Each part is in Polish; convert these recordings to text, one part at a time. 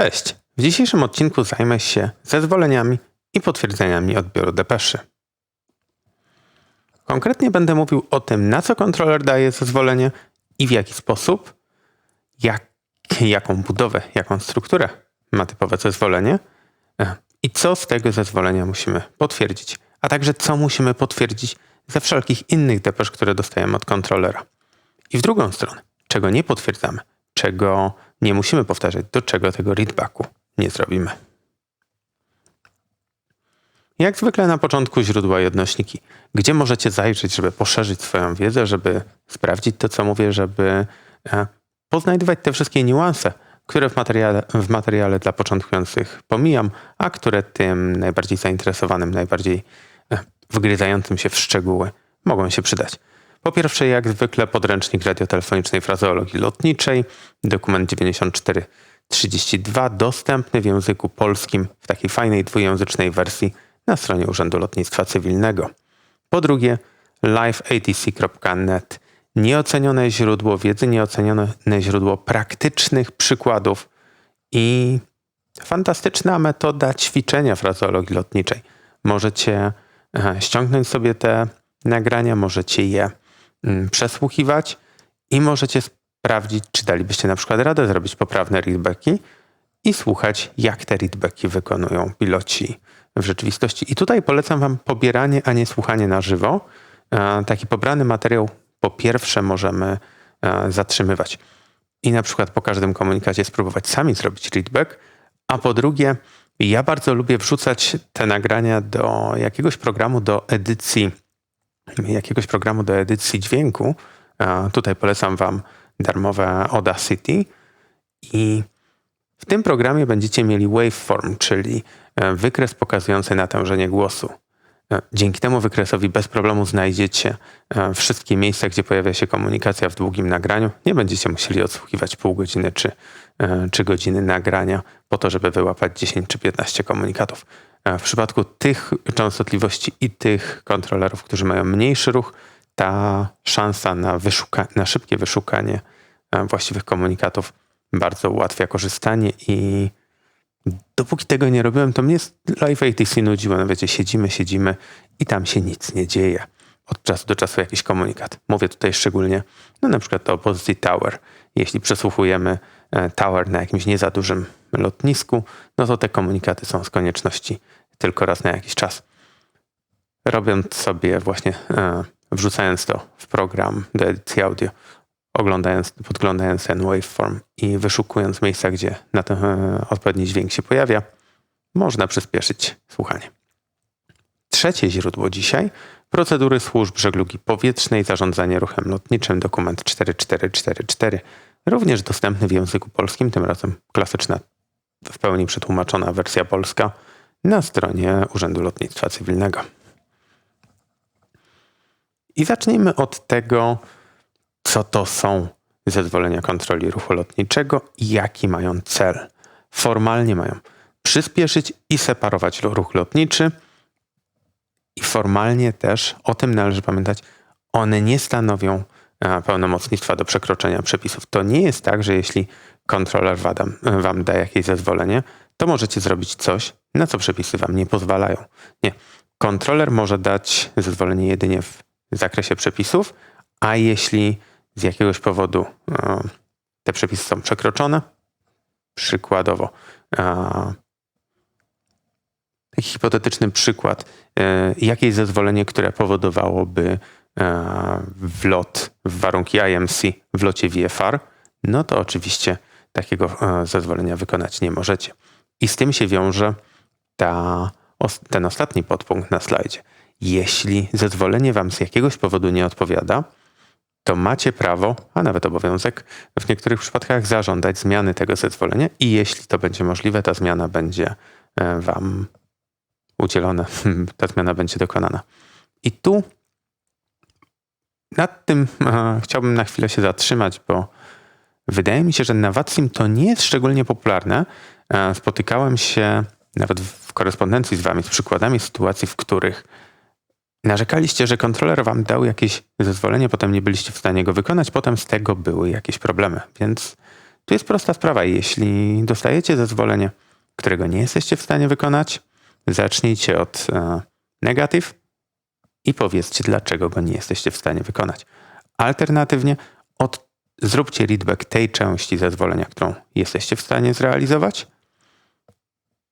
Cześć! W dzisiejszym odcinku zajmę się zezwoleniami i potwierdzeniami odbioru depeszy. Konkretnie będę mówił o tym, na co kontroler daje zezwolenie i w jaki sposób, jak, jaką budowę, jaką strukturę ma typowe zezwolenie e, i co z tego zezwolenia musimy potwierdzić, a także co musimy potwierdzić ze wszelkich innych depesz, które dostajemy od kontrolera. I w drugą stronę, czego nie potwierdzamy, czego nie musimy powtarzać, do czego tego readbacku nie zrobimy. Jak zwykle na początku źródła i odnośniki. Gdzie możecie zajrzeć, żeby poszerzyć swoją wiedzę, żeby sprawdzić to, co mówię, żeby e, poznajdować te wszystkie niuanse, które w materiale, w materiale dla początkujących pomijam, a które tym najbardziej zainteresowanym, najbardziej e, wgryzającym się w szczegóły mogą się przydać. Po pierwsze, jak zwykle, podręcznik radiotelefonicznej frazeologii lotniczej, dokument 9432, dostępny w języku polskim w takiej fajnej dwujęzycznej wersji na stronie Urzędu Lotnictwa Cywilnego. Po drugie, liveatc.net, nieocenione źródło wiedzy, nieocenione źródło praktycznych przykładów i fantastyczna metoda ćwiczenia frazeologii lotniczej. Możecie e, ściągnąć sobie te nagrania, możecie je przesłuchiwać i możecie sprawdzić, czy dalibyście na przykład radę zrobić poprawne readbacki i słuchać, jak te readbacki wykonują piloci w rzeczywistości. I tutaj polecam Wam pobieranie, a nie słuchanie na żywo. E, taki pobrany materiał po pierwsze możemy e, zatrzymywać i na przykład po każdym komunikacie spróbować sami zrobić readback, a po drugie, ja bardzo lubię wrzucać te nagrania do jakiegoś programu do edycji jakiegoś programu do edycji dźwięku, tutaj polecam Wam darmowe Audacity i w tym programie będziecie mieli waveform, czyli e, wykres pokazujący natężenie głosu. E, dzięki temu wykresowi bez problemu znajdziecie e, wszystkie miejsca, gdzie pojawia się komunikacja w długim nagraniu. Nie będziecie musieli odsłuchiwać pół godziny czy, czy godziny nagrania po to, żeby wyłapać 10 czy 15 komunikatów. W przypadku tych częstotliwości i tych kontrolerów, którzy mają mniejszy ruch, ta szansa na, wyszuka- na szybkie wyszukanie e, właściwych komunikatów bardzo ułatwia korzystanie i dopóki tego nie robiłem, to mnie Live ATC nudziło. No wiecie, siedzimy, siedzimy i tam się nic nie dzieje. Od czasu do czasu jakiś komunikat. Mówię tutaj szczególnie, no na przykład o pozycji Tower. Jeśli przesłuchujemy e, Tower na jakimś nie za dużym lotnisku, no to te komunikaty są z konieczności tylko raz na jakiś czas. Robiąc sobie właśnie, e, wrzucając to w program do edycji audio, oglądając, podglądając ten waveform i wyszukując miejsca, gdzie na ten e, odpowiedni dźwięk się pojawia, można przyspieszyć słuchanie. Trzecie źródło dzisiaj procedury służb żeglugi powietrznej, zarządzanie ruchem lotniczym, dokument 4444, również dostępny w języku polskim, tym razem klasyczna, w pełni przetłumaczona wersja polska na stronie Urzędu Lotnictwa Cywilnego. I zacznijmy od tego, co to są zezwolenia kontroli ruchu lotniczego i jaki mają cel. Formalnie mają przyspieszyć i separować ruch lotniczy. I formalnie też, o tym należy pamiętać, one nie stanowią pełnomocnictwa do przekroczenia przepisów. To nie jest tak, że jeśli kontroler wam, wam da jakieś zezwolenie, to możecie zrobić coś, na co przepisy wam nie pozwalają. Nie. Kontroler może dać zezwolenie jedynie w zakresie przepisów, a jeśli z jakiegoś powodu e, te przepisy są przekroczone, przykładowo, e, taki hipotetyczny przykład, e, jakieś zezwolenie, które powodowałoby wlot w warunki IMC w locie VFR, no to oczywiście takiego zezwolenia wykonać nie możecie. I z tym się wiąże ta, ten ostatni podpunkt na slajdzie. Jeśli zezwolenie Wam z jakiegoś powodu nie odpowiada, to macie prawo, a nawet obowiązek w niektórych przypadkach zażądać zmiany tego zezwolenia i jeśli to będzie możliwe, ta zmiana będzie e, Wam udzielona, ta zmiana będzie dokonana. I tu nad tym e, chciałbym na chwilę się zatrzymać, bo wydaje mi się, że na to nie jest szczególnie popularne. E, spotykałem się nawet w korespondencji z wami z przykładami sytuacji, w których narzekaliście, że kontroler wam dał jakieś zezwolenie, potem nie byliście w stanie go wykonać, potem z tego były jakieś problemy. Więc Tu jest prosta sprawa. Jeśli dostajecie zezwolenie, którego nie jesteście w stanie wykonać, zacznijcie od e, negatyw i powiedzcie, dlaczego go nie jesteście w stanie wykonać. Alternatywnie od, zróbcie readback tej części zezwolenia, którą jesteście w stanie zrealizować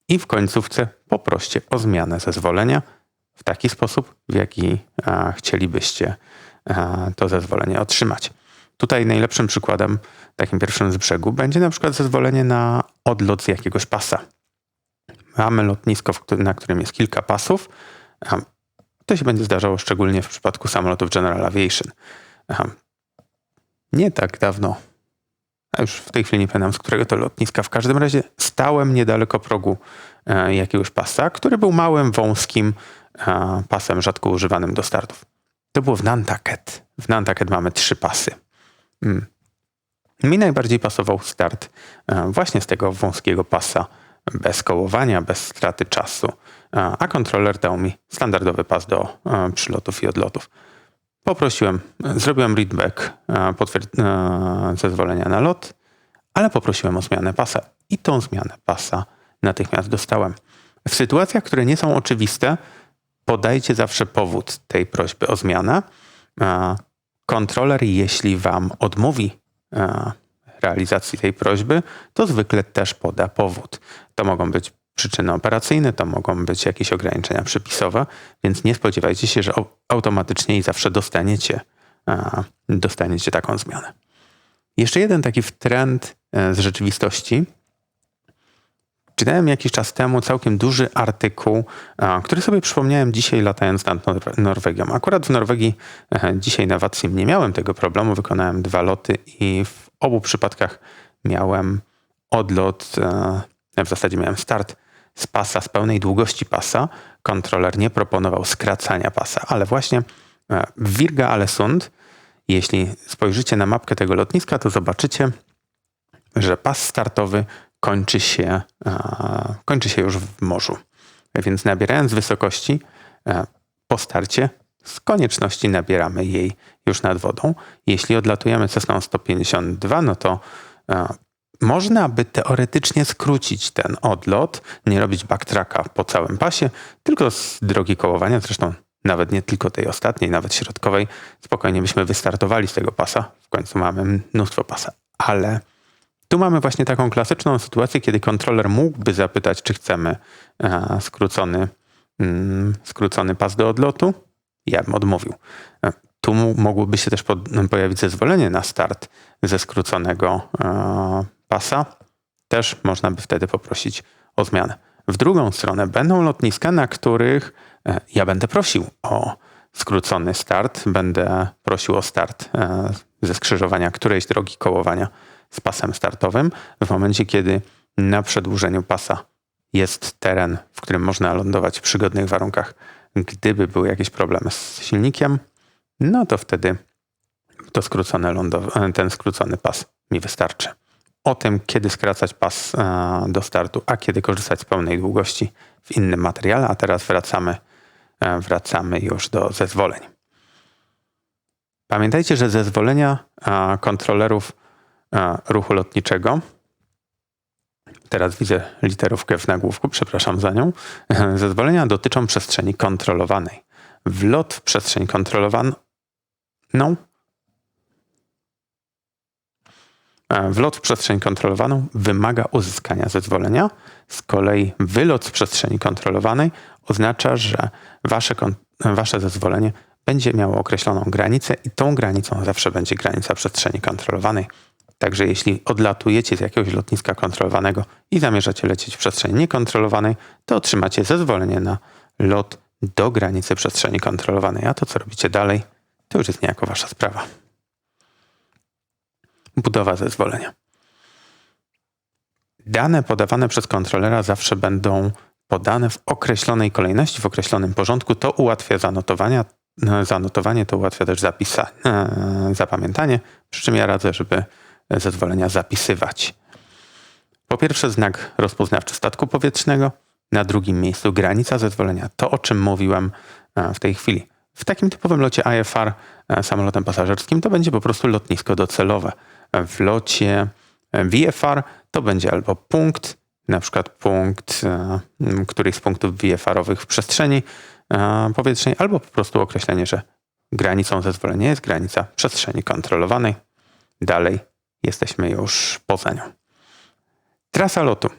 i w końcówce poproście o zmianę zezwolenia w taki sposób, w jaki a, chcielibyście a, to zezwolenie otrzymać. Tutaj najlepszym przykładem, takim pierwszym z brzegu, będzie na przykład zezwolenie na odlot z jakiegoś pasa. Mamy lotnisko, na którym jest kilka pasów. To się będzie zdarzało szczególnie w przypadku samolotów General Aviation. Nie tak dawno, a już w tej chwili nie pamiętam z którego to lotniska, w każdym razie stałem niedaleko progu e, jakiegoś pasa, który był małym, wąskim e, pasem rzadko używanym do startów. To było w Nantucket. W Nantucket mamy trzy pasy. Mm. Mi najbardziej pasował start e, właśnie z tego wąskiego pasa, bez kołowania, bez straty czasu, a kontroler dał mi standardowy pas do przylotów i odlotów. Poprosiłem, zrobiłem readback zezwolenia na lot, ale poprosiłem o zmianę pasa i tą zmianę pasa natychmiast dostałem. W sytuacjach, które nie są oczywiste, podajcie zawsze powód tej prośby o zmianę. Kontroler, jeśli Wam odmówi realizacji tej prośby, to zwykle też poda powód. To mogą być przyczyny operacyjne, to mogą być jakieś ograniczenia przepisowe, więc nie spodziewajcie się, że automatycznie i zawsze dostaniecie, dostaniecie taką zmianę. Jeszcze jeden taki trend e, z rzeczywistości. Czytałem jakiś czas temu całkiem duży artykuł, który sobie przypomniałem dzisiaj latając nad Norwegią. Akurat w Norwegii e, dzisiaj na Watsim nie miałem tego problemu. Wykonałem dwa loty i w obu przypadkach miałem odlot, e, w zasadzie miałem start z pasa, z pełnej długości pasa. Kontroler nie proponował skracania pasa, ale właśnie w Virga Alesund, jeśli spojrzycie na mapkę tego lotniska, to zobaczycie, że pas startowy kończy się, kończy się już w morzu. Więc nabierając wysokości po starcie, z konieczności nabieramy jej już nad wodą. Jeśli odlatujemy Cessną 152, no to można by teoretycznie skrócić ten odlot, nie robić backtracka po całym pasie, tylko z drogi kołowania, zresztą nawet nie tylko tej ostatniej, nawet środkowej, spokojnie byśmy wystartowali z tego pasa. W końcu mamy mnóstwo pasa. Ale tu mamy właśnie taką klasyczną sytuację, kiedy kontroler mógłby zapytać, czy chcemy e, skrócony, mm, skrócony pas do odlotu. Ja bym odmówił. E, tu mogłoby się też pojawić zezwolenie na start ze skróconego e, pasa. Też można by wtedy poprosić o zmianę. W drugą stronę będą lotniska, na których ja będę prosił o skrócony start, będę prosił o start ze skrzyżowania którejś drogi kołowania z pasem startowym. W momencie, kiedy na przedłużeniu pasa jest teren, w którym można lądować w przygodnych warunkach, gdyby były jakieś problemy z silnikiem, no to wtedy to skrócone lądow- ten skrócony pas mi wystarczy. O tym, kiedy skracać pas e, do startu, a kiedy korzystać z pełnej długości w innym materiale, a teraz wracamy, e, wracamy już do zezwoleń. Pamiętajcie, że zezwolenia kontrolerów ruchu lotniczego. Teraz widzę literówkę w nagłówku, przepraszam za nią. Zezwolenia dotyczą przestrzeni kontrolowanej. Wlot w przestrzeń kontrolowaną Wlot w przestrzeń kontrolowaną wymaga uzyskania zezwolenia. Z kolei wylot z przestrzeni kontrolowanej oznacza, że wasze, wasze zezwolenie będzie miało określoną granicę i tą granicą zawsze będzie granica przestrzeni kontrolowanej. Także jeśli odlatujecie z jakiegoś lotniska kontrolowanego i zamierzacie lecieć w przestrzeni niekontrolowanej, to otrzymacie zezwolenie na lot do granicy przestrzeni kontrolowanej. A to, co robicie dalej, to już jest niejako wasza sprawa. Budowa zezwolenia. Dane podawane przez kontrolera zawsze będą podane w określonej kolejności, w określonym porządku. To ułatwia zanotowania, zanotowanie, to ułatwia też zapisa, e, zapamiętanie. Przy czym ja radzę, żeby zezwolenia zapisywać. Po pierwsze znak rozpoznawczy statku powietrznego, na drugim miejscu granica zezwolenia, to o czym mówiłem e, w tej chwili. W takim typowym locie IFR e, samolotem pasażerskim to będzie po prostu lotnisko docelowe. W locie VFR, to będzie albo punkt, na przykład punkt któryś z punktów VFR-owych w przestrzeni powietrznej, albo po prostu określenie, że granicą zezwolenia jest granica przestrzeni kontrolowanej. Dalej jesteśmy już poza nią. Trasa lotu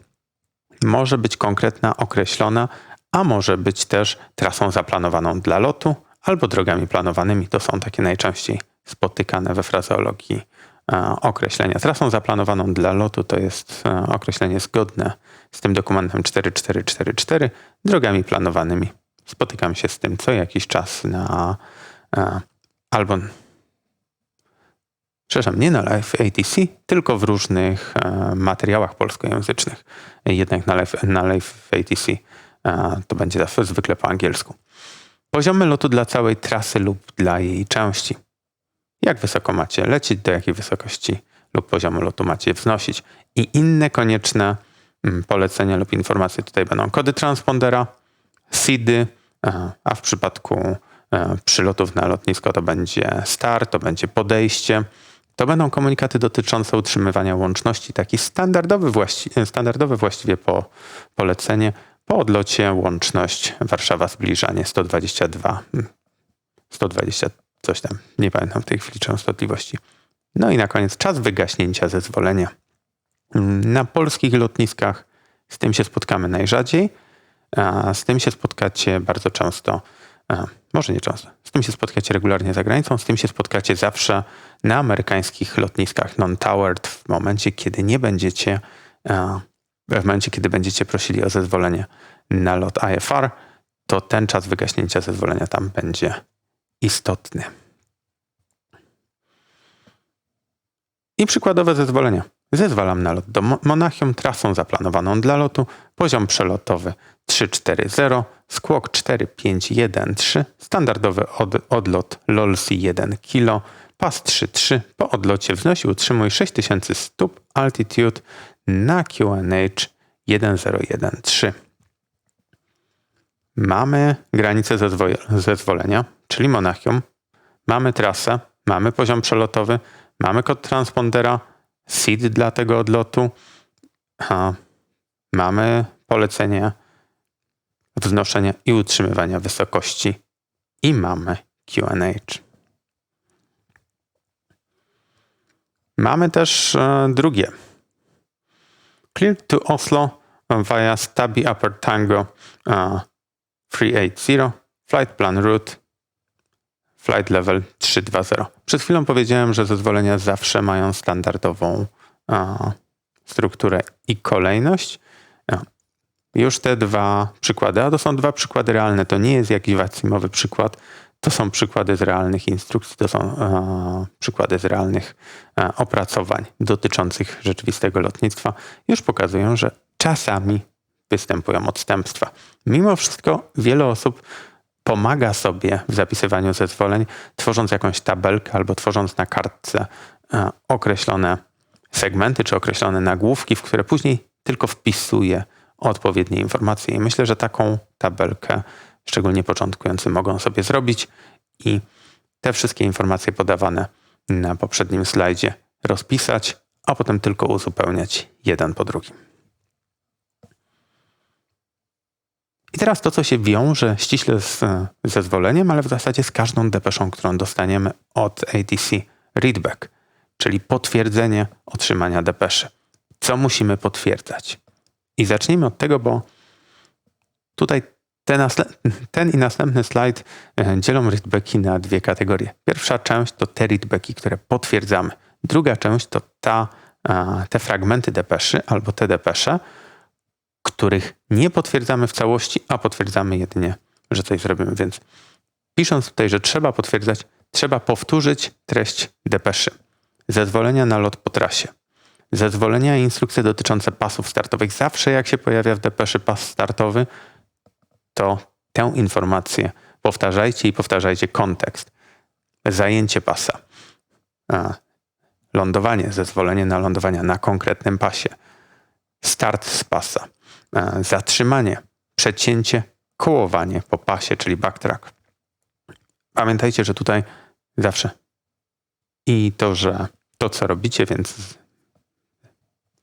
może być konkretna, określona, a może być też trasą zaplanowaną dla lotu albo drogami planowanymi. To są takie najczęściej spotykane we frazeologii e, określenia. Trasą zaplanowaną dla lotu to jest e, określenie zgodne z tym dokumentem 4444. Drogami planowanymi spotykam się z tym co jakiś czas na e, albo przepraszam, nie na Live ATC, tylko w różnych materiałach polskojęzycznych. Jednak na Live, na ATC to będzie zwykle po angielsku. Poziomy lotu dla całej trasy lub dla jej części. Jak wysoko macie lecieć, do jakiej wysokości lub poziomu lotu macie wznosić. I inne konieczne mm, polecenia lub informacje tutaj będą kody transpondera, SIDy, e, a w przypadku przylotów na lotnisko to będzie start, to będzie podejście, to będą komunikaty dotyczące utrzymywania łączności, taki standardowy, właści standardowe właściwie po polecenie. Po odlocie łączność Warszawa zbliżanie 122, 120 hmm, coś tam, nie pamiętam w tej chwili częstotliwości. No i na koniec czas wygaśnięcia zezwolenia. Hmm, na polskich lotniskach z tym się spotkamy najrzadziej, a z tym się spotkacie bardzo często może nie często. Z tym się spotkacie regularnie za granicą, z tym się spotkacie zawsze na amerykańskich lotniskach non-towered w momencie, kiedy nie będziecie, w momencie, kiedy będziecie prosili o zezwolenie na lot IFR, to ten czas wygaśnięcia zezwolenia tam będzie istotny. I przykładowe zezwolenia. Zezwalam na lot do Monachium trasą zaplanowaną dla lotu, poziom przelotowy 340, skłok 4513, standardowy od, odlot LOLSI 1 kg, pas 33, po odlocie wznosi utrzymuj 6000 stóp, altitude na QNH 1013. Mamy granicę zezwolenia, czyli Monachium, mamy trasę, mamy poziom przelotowy, mamy kod transpondera, seed dla tego odlotu, a mamy polecenie wznoszenia i utrzymywania wysokości i mamy QNH. Mamy też e, drugie. Clear to Oslo via Stabi Upper Tango uh, 380 Flight Plan Route Flight Level 320. Przed chwilą powiedziałem, że zezwolenia zawsze mają standardową uh, strukturę i kolejność. Już te dwa przykłady, a to są dwa przykłady realne, to nie jest jakiś wacimowy przykład, to są przykłady z realnych instrukcji, to są e, przykłady z realnych e, opracowań dotyczących rzeczywistego lotnictwa. Już pokazują, że czasami występują odstępstwa. Mimo wszystko wiele osób pomaga sobie w zapisywaniu zezwoleń, tworząc jakąś tabelkę albo tworząc na kartce e, określone segmenty czy określone nagłówki, w które później tylko wpisuje odpowiednie informacje. I myślę, że taką tabelkę szczególnie początkujący mogą sobie zrobić i te wszystkie informacje podawane na poprzednim slajdzie rozpisać, a potem tylko uzupełniać jeden po drugim. I teraz to, co się wiąże ściśle z zezwoleniem, ale w zasadzie z każdą depeszą, którą dostaniemy od ATC readback, czyli potwierdzenie otrzymania depeszy. Co musimy potwierdzać? I zacznijmy od tego, bo tutaj ten, ten i następny slajd e, dzielą readbacki na dwie kategorie. Pierwsza część to te readbacki, które potwierdzamy. Druga część to ta, te fragmenty depeszy albo te depesze, których nie potwierdzamy w całości, a potwierdzamy jedynie, że coś zrobimy. Więc pisząc tutaj, że trzeba potwierdzać, trzeba powtórzyć treść depeszy. Zezwolenia na lot po trasie Zezwolenia i instrukcje dotyczące pasów startowych. Zawsze jak się pojawia w depeszy pas startowy, to tę informację powtarzajcie i powtarzajcie kontekst. Zajęcie pasa. Lądowanie, zezwolenie na lądowanie na konkretnym pasie. Start z pasa. Zatrzymanie, przecięcie, kołowanie po pasie, czyli backtrack. Pamiętajcie, że tutaj zawsze i to, że to, co robicie, więc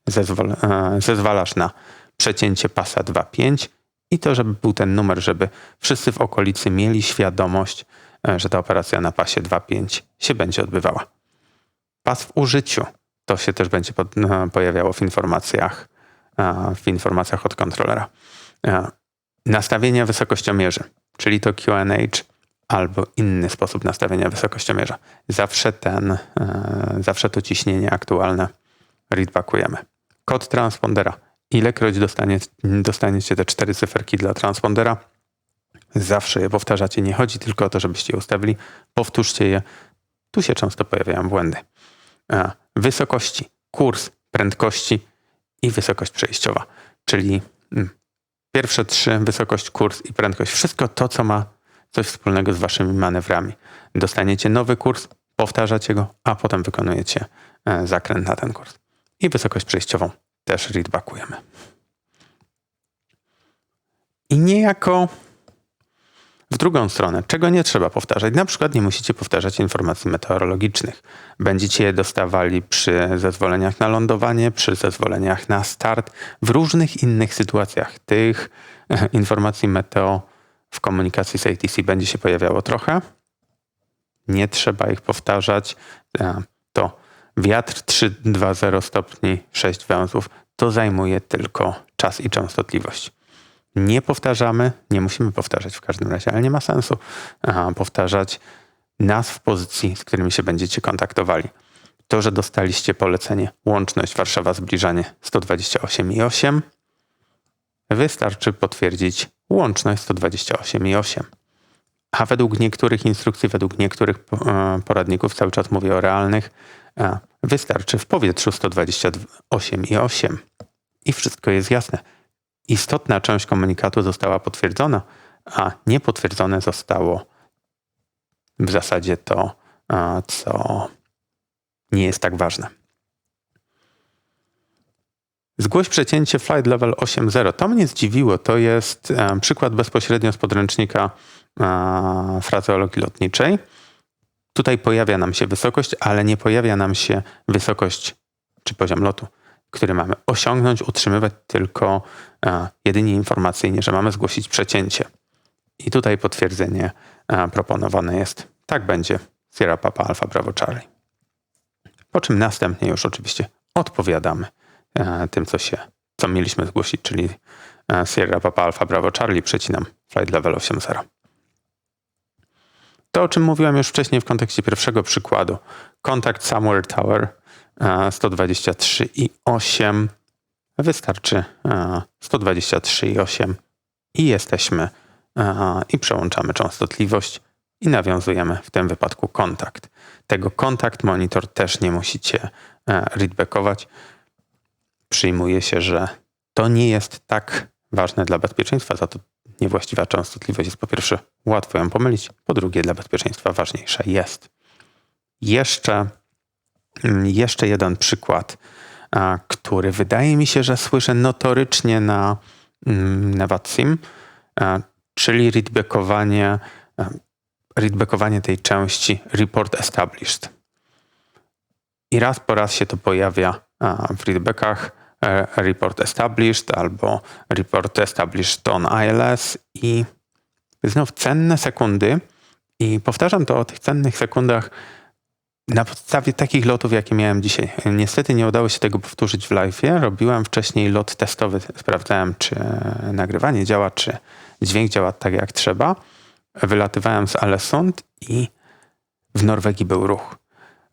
zezwol, zezwalasz na przecięcie pasa 2.5 i to, żeby był ten numer, żeby wszyscy w okolicy mieli świadomość, e, że ta operacja na pasie 2.5 się będzie odbywała. Pas w użyciu to się też będzie e, pojawiało w informacjach, w informacjach od kontrolera. Nastawienie wysokościomierzy, czyli to QNH albo inny sposób nastawienia wysokościomierza. Zawsze ten, zawsze to ciśnienie aktualne readbackujemy. Kod transpondera. Ilekroć dostanie, dostaniecie te cztery cyferki dla transpondera, zawsze je powtarzacie. Nie chodzi tylko o to, żebyście je ustawili. Powtórzcie je. Tu się często pojawiają błędy. Wysokości, kurs, prędkości i wysokość przejściowa. Czyli mm, pierwsze trzy, wysokość, kurs i prędkość. Wszystko to, co ma coś wspólnego z waszymi manewrami. Dostaniecie nowy kurs, powtarzacie go, a potem wykonujecie e, zakręt na ten kurs i wysokość przejściową też readbackujemy. I niejako w drugą stronę, czego nie trzeba powtarzać. Na przykład nie musicie powtarzać informacji meteorologicznych. Będziecie je dostawali przy zezwoleniach na lądowanie, przy zezwoleniach na start, w różnych innych sytuacjach. Tych informacji meteo w komunikacji z ATC będzie się pojawiało trochę. Nie trzeba ich powtarzać. E, to Wiatr 3,20 stopni 6 węzłów to zajmuje tylko czas i częstotliwość. Nie powtarzamy, nie musimy powtarzać w każdym razie, ale nie ma sensu powtarzać nazw pozycji, z którymi się będziecie kontaktowali. To, że dostaliście polecenie łączność Warszawa zbliżanie 128,8 wystarczy potwierdzić łączność 128,8. A według niektórych instrukcji, według niektórych e, poradników, cały czas mówię o realnych, e, wystarczy w powietrzu 128,8 i wszystko jest jasne. Istotna część komunikatu została potwierdzona, a niepotwierdzone zostało w zasadzie to, e, co nie jest tak ważne. Zgłoś przecięcie flight level 8.0. To mnie zdziwiło. To jest przykład bezpośrednio z podręcznika frazeologii lotniczej. Tutaj pojawia nam się wysokość, ale nie pojawia nam się wysokość czy poziom lotu, który mamy osiągnąć, utrzymywać tylko jedynie informacyjnie, że mamy zgłosić przecięcie. I tutaj potwierdzenie proponowane jest. Tak będzie Sierra Papa Alpha Bravo Charlie. Po czym następnie już oczywiście odpowiadamy tym, co się, co mieliśmy zgłosić, czyli Sierra Papa Alpha Bravo Charlie, przecinam flight level 8.0. To, o czym mówiłem już wcześniej w kontekście pierwszego przykładu. Kontakt Somewhere Tower 123,8 wystarczy 123,8 i jesteśmy i przełączamy częstotliwość i nawiązujemy w tym wypadku kontakt. Tego kontakt monitor też nie musicie readbackować. Przyjmuje się, że to nie jest tak ważne dla bezpieczeństwa, za to niewłaściwa częstotliwość jest po pierwsze łatwo ją pomylić, po drugie dla bezpieczeństwa ważniejsza jest. Jeszcze, mm, jeszcze jeden przykład, który wydaje mi się, że słyszę notorycznie na mm, Nevatsim, czyli readbackowanie, readbackowanie tej części report established. I raz po raz się to pojawia w readbackach report established albo report established on ILS i znów cenne sekundy i powtarzam to o tych cennych sekundach na podstawie takich lotów, jakie miałem dzisiaj. Niestety nie udało się tego powtórzyć w live. Robiłem wcześniej lot testowy, sprawdzałem, czy nagrywanie działa, czy dźwięk działa tak jak trzeba. Wylatywałem z Alesund i w Norwegii był ruch.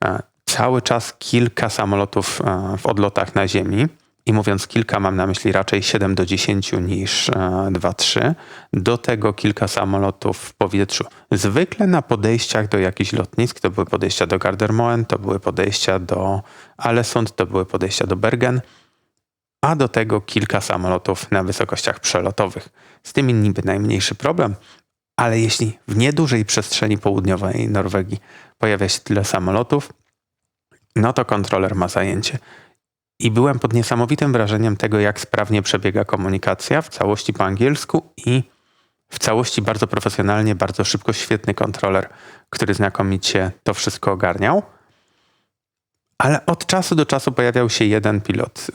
E, cały czas kilka samolotów e, w odlotach na ziemi i mówiąc kilka, mam na myśli raczej 7 do 10 niż 2-3. E, do tego kilka samolotów w powietrzu. Zwykle na podejściach do jakichś lotnisk, to były podejścia do Gardermoen, to były podejścia do Alesund, to były podejścia do Bergen, a do tego kilka samolotów na wysokościach przelotowych. Z tymi niby najmniejszy problem, ale jeśli w niedużej przestrzeni południowej Norwegii pojawia się tyle samolotów, no to kontroler ma zajęcie. I byłem pod niesamowitym wrażeniem tego, jak sprawnie przebiega komunikacja w całości po angielsku i w całości bardzo profesjonalnie, bardzo szybko, świetny kontroler, który znakomicie to wszystko ogarniał. Ale od czasu do czasu pojawiał się jeden pilot.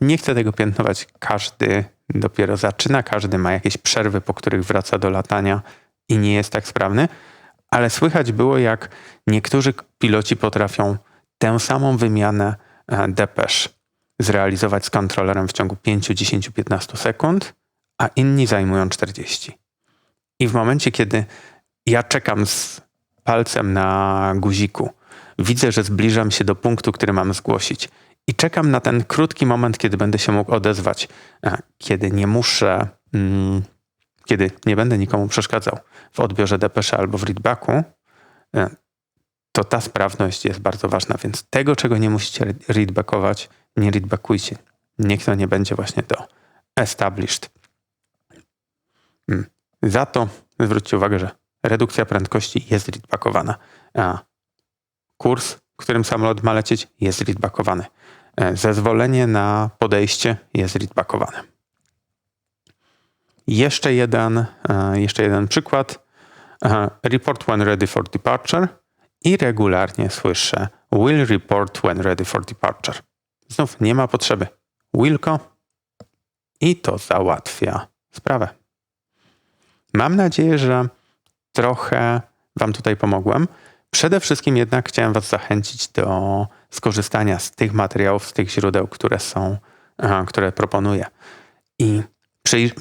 Nie chcę tego piętnować. Każdy dopiero zaczyna, każdy ma jakieś przerwy, po których wraca do latania i nie jest tak sprawny, ale słychać było, jak niektórzy piloci potrafią tę samą wymianę depesz zrealizować z kontrolerem w ciągu 5, 10, 15 sekund, a inni zajmują 40. I w momencie, kiedy ja czekam z palcem na guziku, widzę, że zbliżam się do punktu, który mam zgłosić i czekam na ten krótki moment, kiedy będę się mógł odezwać, kiedy nie muszę, mm, kiedy nie będę nikomu przeszkadzał w odbiorze depeszy albo w readbacku, e, to ta sprawność jest bardzo ważna, więc tego, czego nie musicie readbackować, nie readbackujcie. Niech to nie będzie właśnie to established. Mm. Za to zwróćcie uwagę, że redukcja prędkości jest readbackowana, a kurs, którym samolot ma lecieć, jest readbackowany. E, zezwolenie na podejście jest readbackowane. Jeszcze jeden, e, jeszcze jeden przykład. E, report when ready for departure i regularnie słyszę will report when ready for departure. Znów nie ma potrzeby. Willko i to załatwia sprawę. Mam nadzieję, że trochę Wam tutaj pomogłem. Przede wszystkim jednak chciałem Was zachęcić do skorzystania z tych materiałów, z tych źródeł, które są, które proponuję. I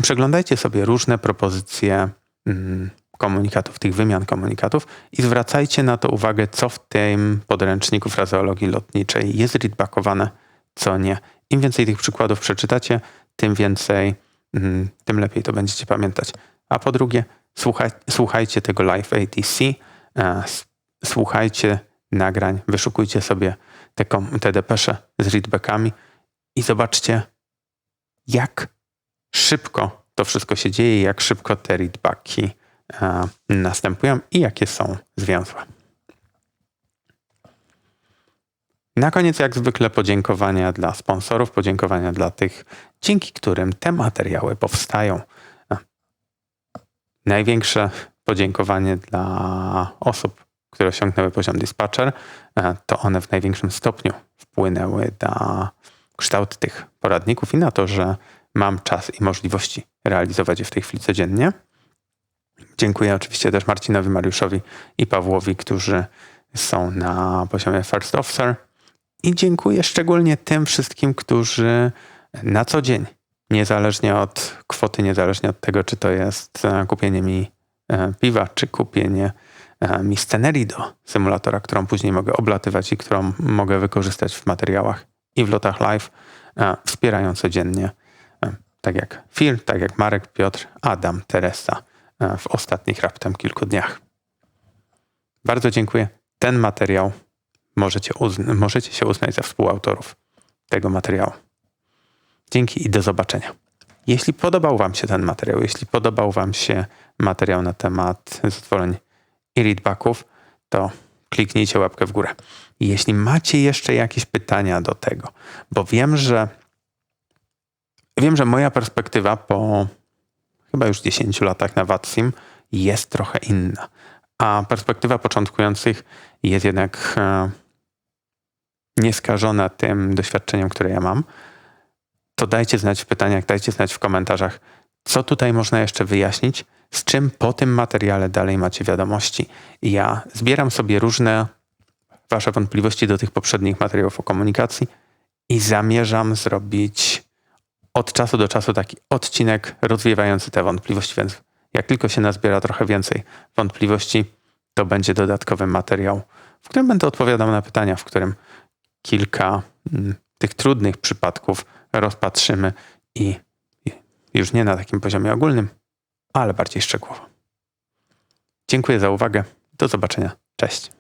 przeglądajcie sobie różne propozycje mm, komunikatów, tych wymian komunikatów i zwracajcie na to uwagę, co w tym podręczniku frazeologii lotniczej jest readbackowane, co nie. Im więcej tych przykładów przeczytacie, tym więcej, mm, tym lepiej to będziecie pamiętać. A po drugie, słuchaj, słuchajcie tego live ATC, e, słuchajcie nagrań, wyszukujcie sobie te, te depesze z readbackami i zobaczcie, jak szybko to wszystko się dzieje, jak szybko te readbacki następują i jakie są zwięzłe. Na koniec, jak zwykle, podziękowania dla sponsorów, podziękowania dla tych, dzięki którym te materiały powstają. Największe podziękowanie dla osób, które osiągnęły poziom dispatcher, to one w największym stopniu wpłynęły na kształt tych poradników i na to, że mam czas i możliwości realizować je w tej chwili codziennie. Dziękuję oczywiście też Marcinowi, Mariuszowi i Pawłowi, którzy są na poziomie First Officer. I dziękuję szczególnie tym wszystkim, którzy na co dzień, niezależnie od kwoty, niezależnie od tego, czy to jest e, kupienie mi e, piwa, czy kupienie E, mi scenerii do symulatora, którą później mogę oblatywać i którą mogę wykorzystać w materiałach i w lotach live, wspierają codziennie, tak jak Phil, tak jak Marek, Piotr, Adam, Teresa w ostatnich raptem kilku dniach. Bardzo dziękuję. Ten materiał możecie, możecie się uznać za współautorów tego materiału. Dzięki i do zobaczenia. Jeśli podobał Wam się ten materiał, jeśli podobał Wam się materiał na temat zezwoleń i readbacków, to kliknijcie łapkę w górę. Jeśli macie jeszcze jakieś pytania do tego, bo wiem, że wiem, że moja perspektywa po chyba już 10 latach na Watsim jest trochę inna, a perspektywa początkujących jest jednak e, nieskażona tym doświadczeniem, które ja mam, to dajcie znać w pytaniach, dajcie znać w komentarzach, co tutaj można jeszcze wyjaśnić, z czym po tym materiale dalej macie wiadomości. Ja zbieram sobie różne Wasze wątpliwości do tych poprzednich materiałów o komunikacji i zamierzam zrobić od czasu do czasu taki odcinek rozwiewający te wątpliwości, więc jak tylko się nazbiera trochę więcej wątpliwości, to będzie dodatkowy materiał, w którym będę odpowiadał na pytania, w którym kilka mm, tych trudnych przypadków rozpatrzymy i już nie na takim poziomie ogólnym, ale bardziej szczegółowo. Dziękuję za uwagę. Do zobaczenia. Cześć.